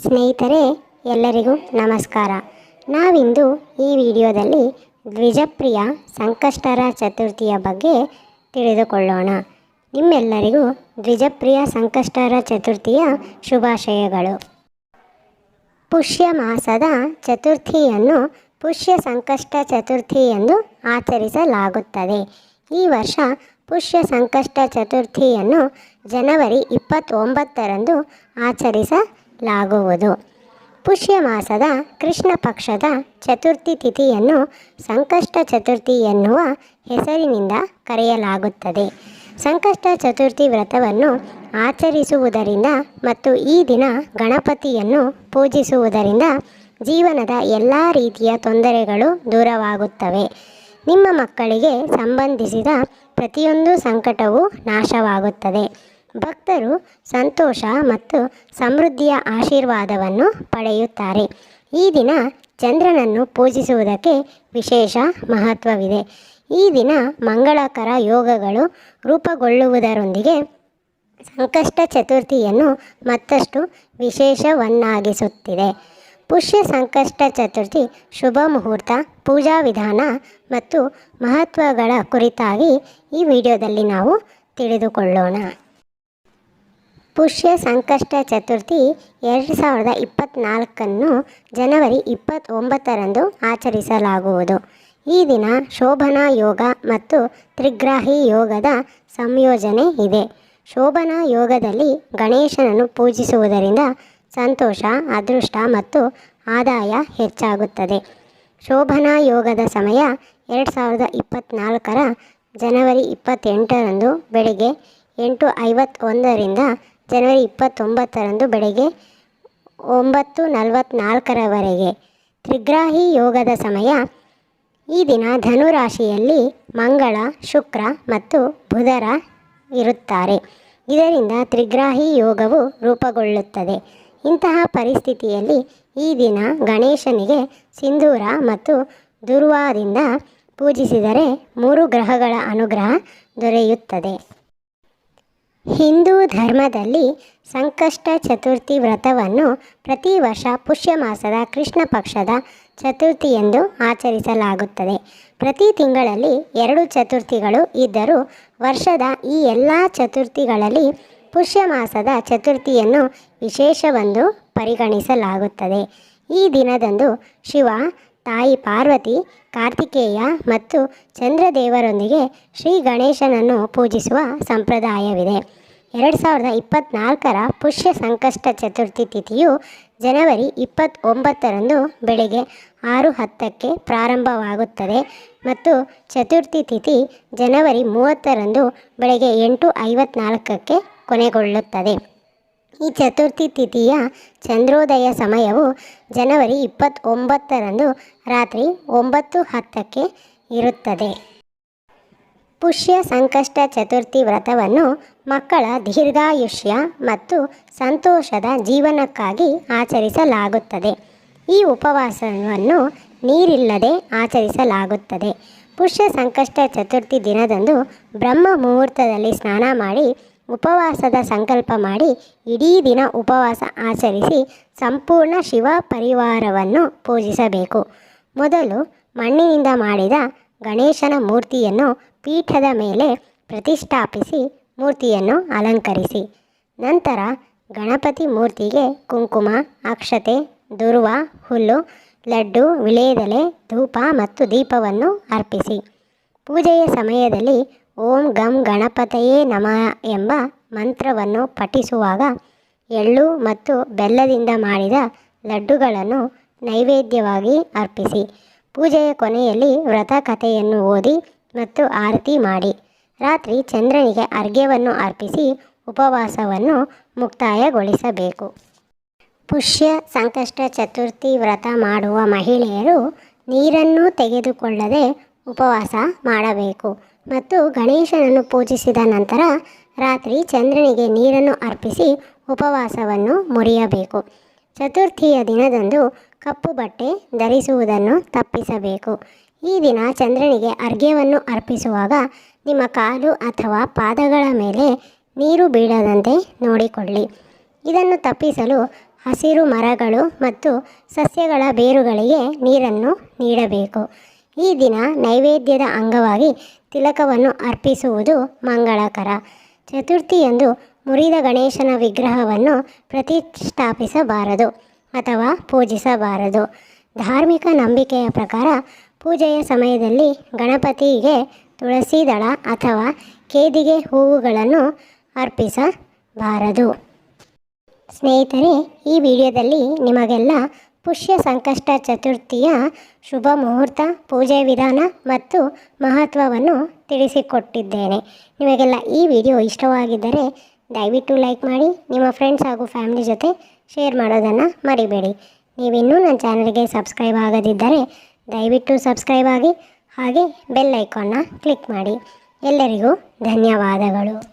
ಸ್ನೇಹಿತರೆ, ಎಲ್ಲರಿಗೂ ನಮಸ್ಕಾರ. ನಾವಿಂದು ಈ ವಿಡಿಯೋದಲ್ಲಿ ದ್ವಿಜಪ್ರಿಯ ಸಂಕಷ್ಟರ ಚತುರ್ಥಿಯ ಬಗ್ಗೆ ತಿಳಿದುಕೊಳ್ಳೋಣ. ನಿಮ್ಮೆಲ್ಲರಿಗೂ ದ್ವಿಜಪ್ರಿಯ ಸಂಕಷ್ಟರ ಚತುರ್ಥಿಯ ಶುಭಾಶಯಗಳು. ಪುಷ್ಯ ಮಾಸದ ಚತುರ್ಥಿಯನ್ನು ಪುಷ್ಯ ಸಂಕಷ್ಟ ಚತುರ್ಥಿ ಎಂದು ಆಚರಿಸಲಾಗುತ್ತದೆ. ಈ ವರ್ಷ ಪುಷ್ಯ ಸಂಕಷ್ಟ ಚತುರ್ಥಿಯನ್ನು ಜನವರಿ ಇಪ್ಪತ್ತೊಂಬತ್ತರಂದು ಆಚರಿಸಲಾಗುವುದು ಪುಷ್ಯ ಮಾಸದ ಕೃಷ್ಣ ಪಕ್ಷದ ಚತುರ್ಥಿ ತಿಥಿಯನ್ನು ಸಂಕಷ್ಟ ಚತುರ್ಥಿ ಎನ್ನುವ ಹೆಸರಿನಿಂದ ಕರೆಯಲಾಗುತ್ತದೆ. ಸಂಕಷ್ಟ ಚತುರ್ಥಿ ವ್ರತವನ್ನು ಆಚರಿಸುವುದರಿಂದ ಮತ್ತು ಈ ದಿನ ಗಣಪತಿಯನ್ನು ಪೂಜಿಸುವುದರಿಂದ ಜೀವನದ ಎಲ್ಲ ರೀತಿಯ ತೊಂದರೆಗಳು ದೂರವಾಗುತ್ತವೆ. ನಿಮ್ಮ ಮಕ್ಕಳಿಗೆ ಸಂಬಂಧಿಸಿದ ಪ್ರತಿಯೊಂದು ಸಂಕಟವೂ ನಾಶವಾಗುತ್ತದೆ. ಭಕ್ತರು ಸಂತೋಷ ಮತ್ತು ಸಮೃದ್ಧಿಯ ಆಶೀರ್ವಾದವನ್ನು ಪಡೆಯುತ್ತಾರೆ. ಈ ದಿನ ಚಂದ್ರನನ್ನು ಪೂಜಿಸುವುದಕ್ಕೆ ವಿಶೇಷ ಮಹತ್ವವಿದೆ. ಈ ದಿನ ಮಂಗಳಕರ ಯೋಗಗಳು ರೂಪುಗೊಳ್ಳುವುದರೊಂದಿಗೆ ಸಂಕಷ್ಟ ಚತುರ್ಥಿಯನ್ನು ಮತ್ತಷ್ಟು ವಿಶೇಷವನ್ನಾಗಿಸುತ್ತಿದೆ. ಪುಷ್ಯ ಸಂಕಷ್ಟ ಚತುರ್ಥಿ, ಶುಭ ಮುಹೂರ್ತ, ಪೂಜಾ ವಿಧಾನ ಮತ್ತು ಮಹತ್ವಗಳ ಕುರಿತಾಗಿ ಈ ವಿಡಿಯೋದಲ್ಲಿ ನಾವು ತಿಳಿದುಕೊಳ್ಳೋಣ. ಪುಷ್ಯ ಸಂಕಷ್ಟ ಚತುರ್ಥಿ ಎರಡು ಸಾವಿರದ ಇಪ್ಪತ್ತ್ನಾಲ್ಕನ್ನು ಜನವರಿ ಇಪ್ಪತ್ತೊಂಬತ್ತರಂದು ಆಚರಿಸಲಾಗುವುದು. ಈ ದಿನ ಶೋಭನಾ ಯೋಗ ಮತ್ತು ತ್ರಿಗ್ರಾಹಿ ಯೋಗದ ಸಂಯೋಜನೆ ಇದೆ. ಶೋಭನಾ ಯೋಗದಲ್ಲಿ ಗಣೇಶನನ್ನು ಪೂಜಿಸುವುದರಿಂದ ಸಂತೋಷ, ಅದೃಷ್ಟ ಮತ್ತು ಆದಾಯ ಹೆಚ್ಚಾಗುತ್ತದೆ. ಶೋಭನಾ ಯೋಗದ ಸಮಯ ಎರಡು ಸಾವಿರದ ಇಪ್ಪತ್ತ್ನಾಲ್ಕರ ಜನವರಿ ಇಪ್ಪತ್ತೆಂಟರಂದು ಬೆಳಗ್ಗೆ ಎಂಟು ಐವತ್ತೊಂದರಿಂದ ಜನವರಿ ಇಪ್ಪತ್ತೊಂಬತ್ತರಂದು ಬೆಳಗ್ಗೆ ಒಂಬತ್ತು ನಲವತ್ತ್ನಾಲ್ಕರವರೆಗೆ ತ್ರಿಗ್ರಾಹಿ ಯೋಗದ ಸಮಯ. ಈ ದಿನ ಧನುರಾಶಿಯಲ್ಲಿ ಮಂಗಳ, ಶುಕ್ರ ಮತ್ತು ಬುಧರ ಇರುತ್ತಾರೆ. ಇದರಿಂದ ತ್ರಿಗ್ರಾಹಿ ಯೋಗವು ರೂಪುಗೊಳ್ಳುತ್ತದೆ. ಇಂತಹ ಪರಿಸ್ಥಿತಿಯಲ್ಲಿ ಈ ದಿನ ಗಣೇಶನಿಗೆ ಸಿಂಧೂರ ಮತ್ತು ದುರ್ವಾದಿಂದ ಪೂಜಿಸಿದರೆ ಮೂರು ಗ್ರಹಗಳ ಅನುಗ್ರಹ ದೊರೆಯುತ್ತದೆ. ಹಿಂದೂ ಧರ್ಮದಲ್ಲಿ ಸಂಕಷ್ಟ ಚತುರ್ಥಿ ವ್ರತವನ್ನು ಪ್ರತಿ ವರ್ಷ ಪುಷ್ಯ ಮಾಸದ ಕೃಷ್ಣ ಪಕ್ಷದ ಚತುರ್ಥಿ ಎಂದು ಆಚರಿಸಲಾಗುತ್ತದೆ. ಪ್ರತಿ ತಿಂಗಳಲ್ಲಿ ಎರಡು ಚತುರ್ಥಿಗಳು ಇದ್ದರೂ ವರ್ಷದ ಈ ಎಲ್ಲ ಚತುರ್ಥಿಗಳಲ್ಲಿ ಪುಷ್ಯ ಮಾಸದ ಚತುರ್ಥಿಯನ್ನು ವಿಶೇಷವೆಂದು ಪರಿಗಣಿಸಲಾಗುತ್ತದೆ. ಈ ದಿನದಂದು ಶಿವ ತಾಯಿ ಪಾರ್ವತಿ, ಕಾರ್ತಿಕೇಯ ಮತ್ತು ಚಂದ್ರದೇವರೊಂದಿಗೆ ಶ್ರೀ ಗಣೇಶನನ್ನು ಪೂಜಿಸುವ ಸಂಪ್ರದಾಯವಿದೆ. ಎರಡು ಸಾವಿರದ ಇಪ್ಪತ್ತ್ನಾಲ್ಕರ ಪುಷ್ಯ ಸಂಕಷ್ಟ ಚತುರ್ಥಿ ತಿಥಿಯು ಜನವರಿ ಇಪ್ಪತ್ತೊಂಬತ್ತರಂದು ಬೆಳಗ್ಗೆ ಆರು ಹತ್ತಕ್ಕೆ ಪ್ರಾರಂಭವಾಗುತ್ತದೆ ಮತ್ತು ಚತುರ್ಥಿ ತಿಥಿ ಜನವರಿ ಮೂವತ್ತರಂದು ಬೆಳಗ್ಗೆ ಎಂಟು ಐವತ್ನಾಲ್ಕಕ್ಕೆ ಕೊನೆಗೊಳ್ಳುತ್ತದೆ. ಈ ಚತುರ್ಥಿ ತಿಥಿಯ ಚಂದ್ರೋದಯ ಸಮಯವು ಜನವರಿ ಇಪ್ಪತ್ತೊಂಬತ್ತರಂದು ರಾತ್ರಿ ಒಂಬತ್ತು ಹತ್ತಕ್ಕೆ ಇರುತ್ತದೆ. ಪುಷ್ಯ ಸಂಕಷ್ಟ ಚತುರ್ಥಿ ವ್ರತವನ್ನು ಮಕ್ಕಳ ದೀರ್ಘಾಯುಷ್ಯ ಮತ್ತು ಸಂತೋಷದ ಜೀವನಕ್ಕಾಗಿ ಆಚರಿಸಲಾಗುತ್ತದೆ. ಈ ಉಪವಾಸವನ್ನು ನೀರಿಲ್ಲದೆ ಆಚರಿಸಲಾಗುತ್ತದೆ. ಪುಷ್ಯ ಸಂಕಷ್ಟ ಚತುರ್ಥಿ ದಿನದಂದು ಬ್ರಹ್ಮ ಮುಹೂರ್ತದಲ್ಲಿ ಸ್ನಾನ ಮಾಡಿ ಉಪವಾಸದ ಸಂಕಲ್ಪ ಮಾಡಿ ಇಡೀ ದಿನ ಉಪವಾಸ ಆಚರಿಸಿ ಸಂಪೂರ್ಣ ಶಿವ ಪರಿವಾರವನ್ನು ಪೂಜಿಸಬೇಕು. ಮೊದಲು ಮಣ್ಣಿನಿಂದ ಮಾಡಿದ ಗಣೇಶನ ಮೂರ್ತಿಯನ್ನು ಪೀಠದ ಮೇಲೆ ಪ್ರತಿಷ್ಠಾಪಿಸಿ ಮೂರ್ತಿಯನ್ನು ಅಲಂಕರಿಸಿ. ನಂತರ ಗಣಪತಿ ಮೂರ್ತಿಗೆ ಕುಂಕುಮ, ಅಕ್ಷತೆ, ದುರ್ವ, ಹುಲ್ಲು, ಲಡ್ಡು ವಿಳೆದೆಲೆ ಧೂಪ ಮತ್ತು ದೀಪವನ್ನು ಅರ್ಪಿಸಿ. ಪೂಜೆಯ ಸಮಯದಲ್ಲಿ ಓಂ ಗಂ ಗಣಪತಯೇ ನಮಃ ಎಂಬ ಮಂತ್ರವನ್ನು ಪಠಿಸುವಾಗ ಎಳ್ಳು ಮತ್ತು ಬೆಲ್ಲದಿಂದ ಮಾಡಿದ ಲಡ್ಡುಗಳನ್ನು ನೈವೇದ್ಯವಾಗಿ ಅರ್ಪಿಸಿ. ಪೂಜೆಯ ಕೊನೆಯಲ್ಲಿ ವ್ರತ ಕಥೆಯನ್ನು ಓದಿ ಮತ್ತು ಆರತಿ ಮಾಡಿ. ರಾತ್ರಿ ಚಂದ್ರನಿಗೆ ಅರ್ಘ್ಯವನ್ನು ಅರ್ಪಿಸಿ ಉಪವಾಸವನ್ನು ಮುಕ್ತಾಯಗೊಳಿಸಬೇಕು. ಪುಷ್ಯ ಸಂಕಷ್ಟ ಚತುರ್ಥಿ ವ್ರತ ಮಾಡುವ ಮಹಿಳೆಯರು ನೀರನ್ನು ತೆಗೆದುಕೊಳ್ಳದೆ ಉಪವಾಸ ಮಾಡಬೇಕು. ಮತ್ತು ಗಣೇಶನನ್ನು ಪೂಜಿಸಿದ ನಂತರ ರಾತ್ರಿ ಚಂದ್ರನಿಗೆ ನೀರನ್ನು ಅರ್ಪಿಸಿ ಉಪವಾಸವನ್ನು ಮುರಿಯಬೇಕು. ಚತುರ್ಥಿಯ ದಿನದಂದು ಕಪ್ಪು ಬಟ್ಟೆ ಧರಿಸುವುದನ್ನು ತಪ್ಪಿಸಬೇಕು. ಈ ದಿನ ಚಂದ್ರನಿಗೆ ಅರ್ಘ್ಯವನ್ನು ಅರ್ಪಿಸುವಾಗ ನಿಮ್ಮ ಕಾಲು ಅಥವಾ ಪಾದಗಳ ಮೇಲೆ ನೀರು ಬೀಳದಂತೆ ನೋಡಿಕೊಳ್ಳಿ. ಇದನ್ನು ತಪ್ಪಿಸಲು ಹಸಿರು ಮರಗಳು ಮತ್ತು ಸಸ್ಯಗಳ ಬೇರುಗಳಿಗೆ ನೀರನ್ನು ನೀಡಬೇಕು. ಈ ದಿನ ನೈವೇದ್ಯದ ಅಂಗವಾಗಿ ತಿಲಕವನ್ನು ಅರ್ಪಿಸುವುದು ಮಂಗಳಕರ. ಚತುರ್ಥಿಯಂದು ಮುರಿದ ಗಣೇಶನ ವಿಗ್ರಹವನ್ನು ಪ್ರತಿಷ್ಠಾಪಿಸಬಾರದು ಅಥವಾ ಪೂಜಿಸಬಾರದು. ಧಾರ್ಮಿಕ ನಂಬಿಕೆಯ ಪ್ರಕಾರ ಪೂಜೆಯ ಸಮಯದಲ್ಲಿ ಗಣಪತಿಗೆ ತುಳಸಿ ದಳ ಅಥವಾ ಕೇದಿಗೆ ಹೂವುಗಳನ್ನು ಅರ್ಪಿಸಬಾರದು. ಸ್ನೇಹಿತರೆ, ಈ ವಿಡಿಯೋದಲ್ಲಿ ನಿಮಗೆಲ್ಲ ಪುಷ್ಯ ಸಂಕಷ್ಟ ಚತುರ್ಥಿಯ ಶುಭ ಮುಹೂರ್ತ, ಪೂಜೆ ವಿಧಾನ ಮತ್ತು ಮಹತ್ವವನ್ನು ತಿಳಿಸಿಕೊಟ್ಟಿದ್ದೇನೆ. ನಿಮಗೆಲ್ಲ ಈ ವಿಡಿಯೋ ಇಷ್ಟವಾಗಿದ್ದರೆ ದಯವಿಟ್ಟು ಲೈಕ್ ಮಾಡಿ, ನಿಮ್ಮ ಫ್ರೆಂಡ್ಸ್ ಹಾಗೂ ಫ್ಯಾಮಿಲಿ ಜೊತೆ ಶೇರ್ ಮಾಡೋದನ್ನು ಮರಿಬೇಡಿ. ನೀವಿನ್ನೂ ನನ್ನ ಚಾನಲ್ಗೆ ಸಬ್ಸ್ಕ್ರೈಬ್ ಆಗದಿದ್ದರೆ ದಯವಿಟ್ಟು ಸಬ್ಸ್ಕ್ರೈಬ್ ಆಗಿ ಹಾಗೆ ಬೆಲ್ ಐಕಾನ್ನ ಕ್ಲಿಕ್ ಮಾಡಿ. ಎಲ್ಲರಿಗೂ ಧನ್ಯವಾದಗಳು.